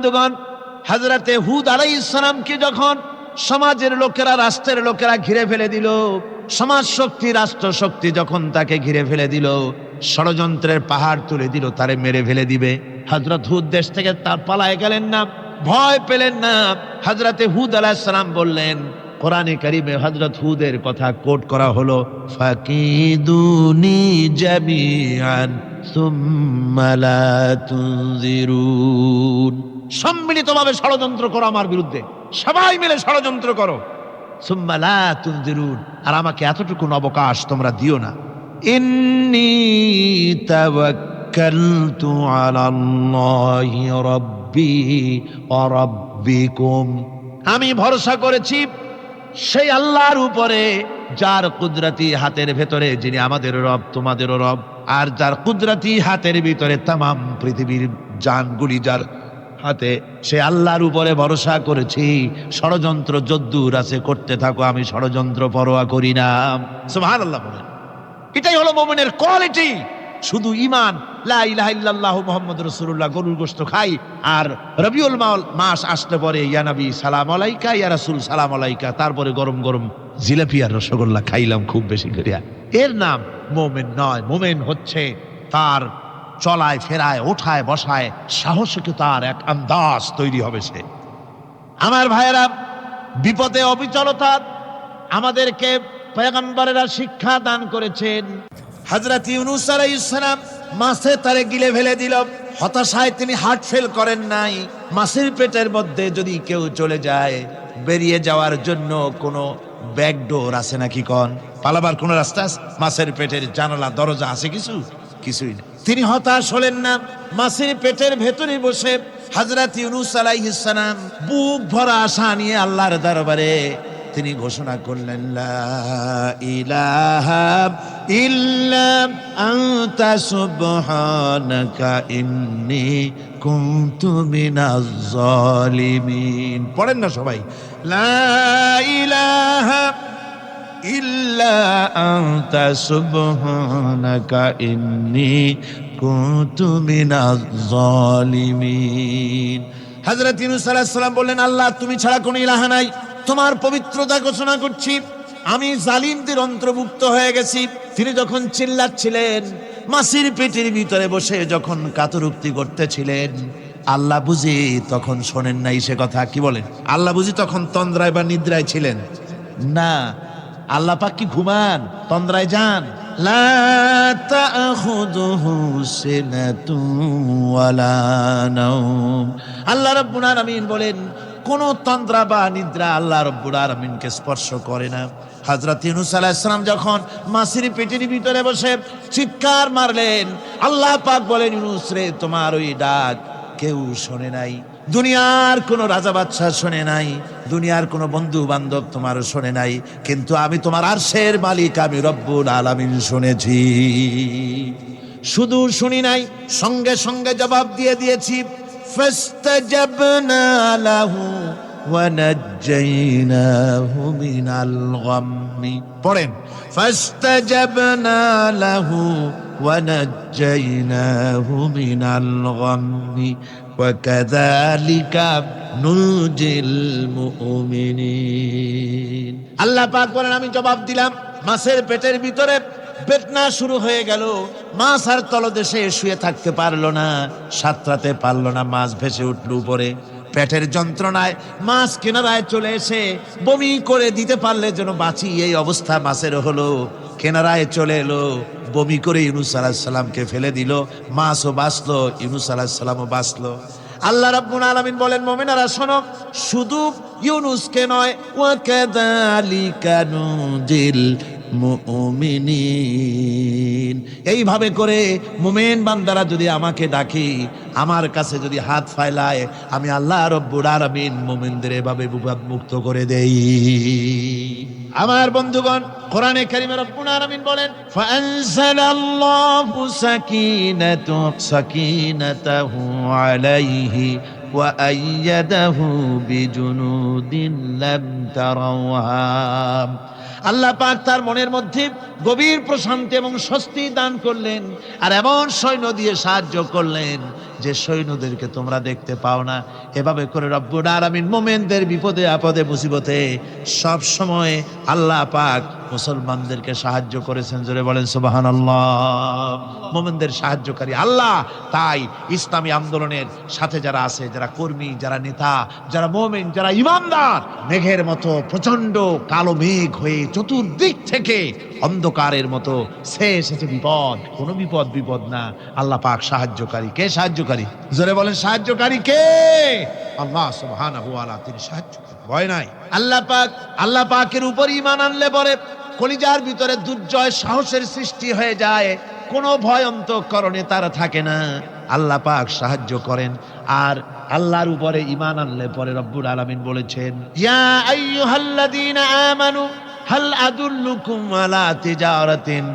বন্ধুগণ হাজরাতে হুদ আলাই ইসলামকে যখন সমাজের লোকেরা, রাষ্ট্রের লোকেরা ঘিরে ফেলে দিল সমাজ শক্তি রাষ্ট্র শক্তি যখন তাকে ঘিরে ফেলে দিল, ষড়যন্ত্রের পাহাড় তুলে দিল, তারে মেরে ফেলে দিবে। হজরত হুদ দেশ থেকে তার পালায় গেলেন না, ভয় পেলেন না। হজরতে হুদ বললেন, কোরআনে কারিমে হজরত হুদের কথা কোট করা হলো, ফাকিদুনি জামিআন সুম্মা তুনজিরুন। সম্মিলিতভাবে ষড়যন্ত্র করো আমার বিরুদ্ধে। সবাই মিলে ষড়যন্ত্র করো। সুম্মা লা তুনজিরুন। আর আমাকে এতটুকু অবকাশ তোমরা দিও না। ইন্নী ওয়া রাব্বিকুম। আমি ভরসা করেছি, সেই আল্লাহর উপরে যার কুদরতি হাতের ভেতরে যিনি আমাদের রব, তোমাদেরও রব, আর যার কুদরতি হাতের ভিতরে তামাম পৃথিবীর জানগুলি, যার হাতে, সে আল্লাহর উপরে ভরসা করেছি। ষড়যন্ত্র যদ্দুর আছে, করতে থাকো, আমি ষড়যন্ত্র পরোয়া করি না। সুবহান আল্লাহ বলেন। এটাই হলো মোমেনের কোয়ালিটি। শুধু ইমান লা ইলাহা ইল্লাল্লাহু মুহাম্মাদুর রাসূলুল্লাহ, গরুর গোশত খাই, আর রবিউল মাল মাস আসলে পরে, ইয়া নবী, সালাম আলাইকা, ইয়া রাসূল, সালাম আলাইকা। তারপরে গরম গরম জিলাপি আর রসগোল্লা খাইলাম খুব বেশি করিয়া এর নাম মোমেন নয়, মোমেন হচ্ছে তার চলায়, ফেরায়, ওঠায়, বসায়, সাহসিকতার এক আন্দাজ তৈরি হবে সে। আমার ভাইয়েরা, বিপদে অবিচলতা আমাদেরকে পয়গম্বরেরা শিক্ষা দান করেছেন। হজরত ইউনুস আলাইহিসসালাম মাছে তারে গিলে ফেলে দিল। হতাশায় তিনি হার্ট ফেল করেন নাই। মাছের পেটের মধ্যে যদি কেউ চলে যায়, বেরিয়ে যাওয়ার জন্য কোনো ব্যাকডোর আছে নাকি কন? পালাবার কোনো রাস্তা? মাছের পেটের জানালা, দরজা আছে কিছু? কিছুই না। তিনি হতাশ হলেন না। মাসির পেটের ভেতরে বসে হজরত ইউনুস আলাইহিসসালাম বুক ভরা আশা নিয়ে আল্লাহর দরবারে তিনি ঘোষণা করলেন পড়েন না সবাই। লা ইলাহা ইল্লা আনতা সুবহানাকা ইন্নী কুনতু মিনাজ জালিমিন। হযরত ইউনূস সালাম বললেন, আল্লাহ, তুমি ছাড়া কোনো ইলাহা নাই। তোমার পবিত্রতা ঘোষণা করছি। আমি জালিমদের অন্তর্ভুক্ত হয়ে গেছি। তিনি যখন চিল্লাচ্ছিলেন, মাসির পেটের ভিতরে বসে যখন কাতরুক্তি করতেছিলেন, আল্লাহ বুঝি তখন শোনেন নাই সে কথা। কি বলেন? আল্লাহ বুঝি তখন তন্দ্রায় বা নিদ্রায় ছিলেন? না আল্লাহ পাক কি ঘুমান? তন্দ্রায় যান। লা তাখুযুহু সিনাতুন ওয়ালা নাওম। আল্লাহ রাব্বুল আলামিন বলেন, কোন তন্দ্রা বা নিদ্রা আল্লাহ রব্বুল আলমিনকে স্পর্শ করে না। হজরত ইউনুস আলাইহিসসালাম যখন মাসির পেটের ভিতরে বসে চিৎকার মারলেন, আল্লাহ পাক বলেন, ইউনুস রে, তোমার ওই ডাক কেউ শোনে নাই। দুনিয়ার কোনো রাজা বাদশাহ শোনে নাই, দুনিয়ার কোনো বন্ধু বান্ধব তোমার শোনে নাই, কিন্তু আমি তোমার আরশের মালিক, আমি রব্বুল আলামিন শুনেছি। শুধু শুনি নাই, সঙ্গে সঙ্গে জবাব দিয়ে দিয়েছি, ফাস্তাজাবনা আলাহু ونجيناه من الغم পড়েন فاستجبنا له ونجيناه من الغم وكذلك ننجي المؤمنين আল্লাহ পাক বলেন আমি জবাব দিলাম মাছের পেটের ভিতরে বেদনা শুরু হয়ে গেল মাছ আর তলদেশে শুয়ে থাকতে পারলো না সাঁতরাতে পারলো না মাছ ভেসে উঠল উপরে পেটের যন্ত্রণায় মাছ কেনারায় চলে এসে বমি করে দিতে পারলে যেন বাঁচি এই অবস্থা মাছের হলো। কেনারায় চলে এলো, বমি করে ইউনুস আলাহিসাল্লামকে ফেলে দিল, মাছও বাঁচলো, ইউনুস আলাহিসাল্লামও বাঁচলো। আল্লাহ রাব্বুল আলামিন বলেন, মুমিনারা, শোনো, শুধু ইউনুসকে নয় ওয়াকাযালিকা নুজিল মুমিনিন এইভাবে করে মুমিন বান্দারা যদি আমাকে ডাকি আমার কাছে যদি হাত ফাইলায় আমি আল্লাহ রব্বুল আলামিন মুমিনদের এভাবে বিপদ মুক্ত করে দেই আমার বন্ধুগণ কোরআনে কারিমে রব্বুল আলামিন বলেন ফাআনজালাল্লাহু সাকিনাতু সাকিনাতাহু আলাইহি وأيده بجنود لم تروها আল্লাহ পাক তার মনের মধ্যে গভীর প্রশান্তি এবং স্বস্তি দান করলেন আর এমন সৈন্য দিয়ে সাহায্য করলেন যে সৈন্যদেরকে তোমরা দেখতে পাও না, এভাবে করে রব্বুল আলামিন মোমেনদের বিপদে আপদে মুসিবতে সব সময় আল্লাহ পাক মুসলমানদেরকে সাহায্য করেছেন। জোরে বলেন সুবাহান আল্লাহ মোমেনদের সাহায্যকারী আল্লাহ। তাই ইসলামী আন্দোলনের সাথে যারা আছে, যারা কর্মী, যারা নেতা, যারা মোমেন, যারা ইমানদার, মেঘের মতো প্রচণ্ড কালো মেঘ হয়ে চতুর্দিক থেকে অন্ধকারের মতো সে এসেছে বিপদ। কোনো বিপদ বিপদ না। আল্লাহ পাক সাহায্যকারী। কে সাহায্যকারী। জোরে বলেন, সাহায্যকারী কে? আল্লাহ তাআলা, তিনি সাহায্যকারী ভয় নাই। আল্লাহ পাক, আল্লাহ পাকের উপর ঈমান আনলে পরে কলিজার ভিতরে দুর্জয় সাহসের সৃষ্টি হয়ে যায়। কোনো ভয় অন্তঃকরণে তারা থাকে না। আল্লাহ পাক সাহায্য করেন। আর আল্লাহর উপরে ঈমান আনলে পরে রব্বুল আলামিন বলেছেন, ইয়া আইয়ুহাল্লাযীনা আমানু, হাল আদুল্লুকুম আলা তিজারাতিন?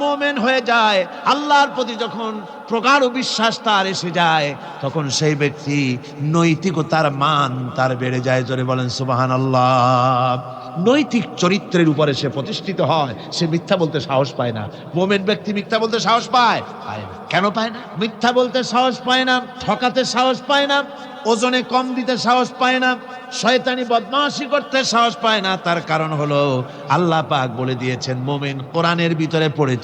মোমেন হয়ে যায়, আল্লাহর প্রতি যখন প্রগাঢ় বিশ্বাস তার এসে যায়, তখন সেই ব্যক্তি নৈতিকতার মান তার বেড়ে যায়, জোরে বলেন সুবাহান আল্লাহ নৈতিক চরিত্রের উপরে সে প্রতিষ্ঠিত হয়, সে মিথ্যা বলতে সাহস পায় না। মোমেন ব্যক্তি মিথ্যা বলতে সাহস পায়? পায় না। কেন পায় না? মিথ্যা বলতে সাহস পায় না, ঠকাতে সাহস পায় না, ওজনে কম দিতে সাহস পায় না, শয়তানি বদমাশি করতে সাহস পায় না। তার কারণ হলো আল্লাহ পাক বলে দিয়েছেন, মোমেন কোরআনের ভিতরে পড়েছে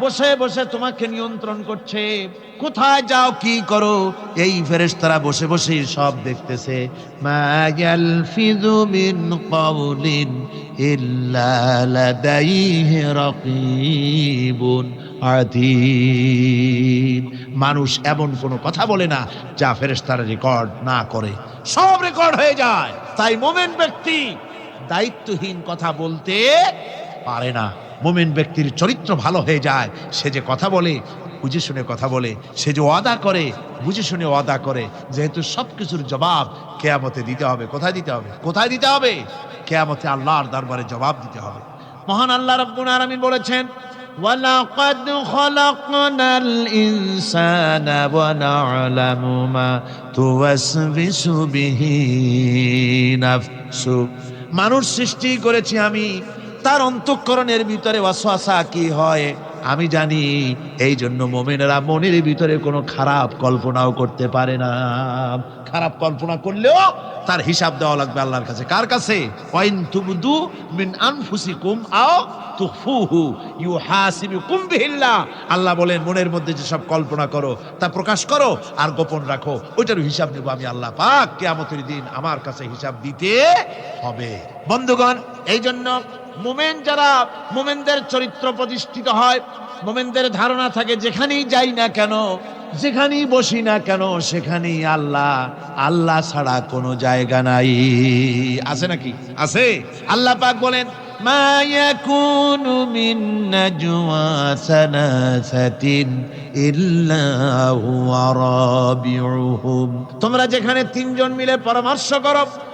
বসে বসে তোমাকে নিয়ন্ত্রণ করছে। কোথায় যাও, কি করো? এই ফেরেশতারা বসে বসে সব দেখতেছে। মিন মানুষ এমন কোনো কথা বলে না যা ফেরেশতারা রেকর্ড না করে। সব রেকর্ড হয়ে যায়। তাই মোমেন ব্যক্তি দায়িত্বহীন কথা বলতে পারে না। মোমেন ব্যক্তির চরিত্র ভালো হয়ে যায় সে যে কথা বলে বুঝে শুনে কথা বলে সে যে ওয়াদা করে বুঝে শুনে ওয়াদা করে যেহেতু সব কিছুর জবাব কেয়ামতে দিতে হবে কোথায় দিতে হবে কোথায় দিতে হবে কেয়ামতে আল্লাহর দরবারে জবাব দিতে হবে মহান আল্লাহ রব্বুল আলামিন বলেছেন وَلَقَدْ خَلَقْنَا الْإِنسَانَ وَنَعْلَمُ مَا تُوَسْوِسُ بِهِ نَفْسُهُ মানুষ সৃষ্টি করেছি আমি তার অন্তঃকরণের ভিতরে ওয়াসওয়াসা কি হয়? আমি জানি এই জন্য মোমেনেরা মনের ভিতরে কোনো খারাপ কল্পনাও করতে পারে না। খারাপ কল্পনা করলেও তার হিসাব দেওয়া লাগবে আল্লাহর কাছে। কার কাছে? ওয়াইন তুবদু মিন আনফুসিকুম আও তুখফুহু ইউহাসিবুকুম বিহিল্লাহ। আল্লাহ বলেন, মনের মধ্যে যে সব কল্পনা করো, তা প্রকাশ করো আর গোপন রাখো। ওইটার হিসাব নেব আমি আল্লাহ পাক। কিয়ামতের দিন আমার কাছে হিসাব দিতে হবে। বন্ধুগণ, এই জন্য মোমেন যারা মোমেনদের চরিত্র প্রতিষ্ঠিত হয় মোমেনদের ধারণা থাকে, যেখানেই যাই না কেন, যেখানেই বসি না কেন, সেখানেই আল্লাহ আল্লাহ ছাড়া কোনো জায়গা নাই। আছে নাকি? আছে। আল্লাহ পাক বলেন তোমরা যেখানে তিনজন মিলে পরামর্শ করো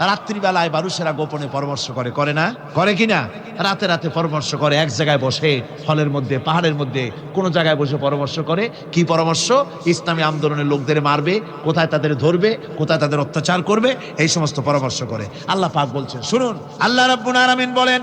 রাত্রিবেলায় মানুষেরা গোপনে পরামর্শ করে করে না? করে কি না? রাতে রাতে পরামর্শ করে, এক জায়গায় বসে ফলের মধ্যে, পাহাড়ের মধ্যে, কোনো জায়গায় বসে পরামর্শ করে, কি পরামর্শ? ইসলামী আন্দোলনের লোকদের মারবে, কোথায় তাদের ধরবে, কোথায় তাদের অত্যাচার করবে, এই সমস্ত পরামর্শ করে। আল্লাহ পাক বলছেন, শুনুন, আল্লাহ রাব্বুল আলামিন বলেন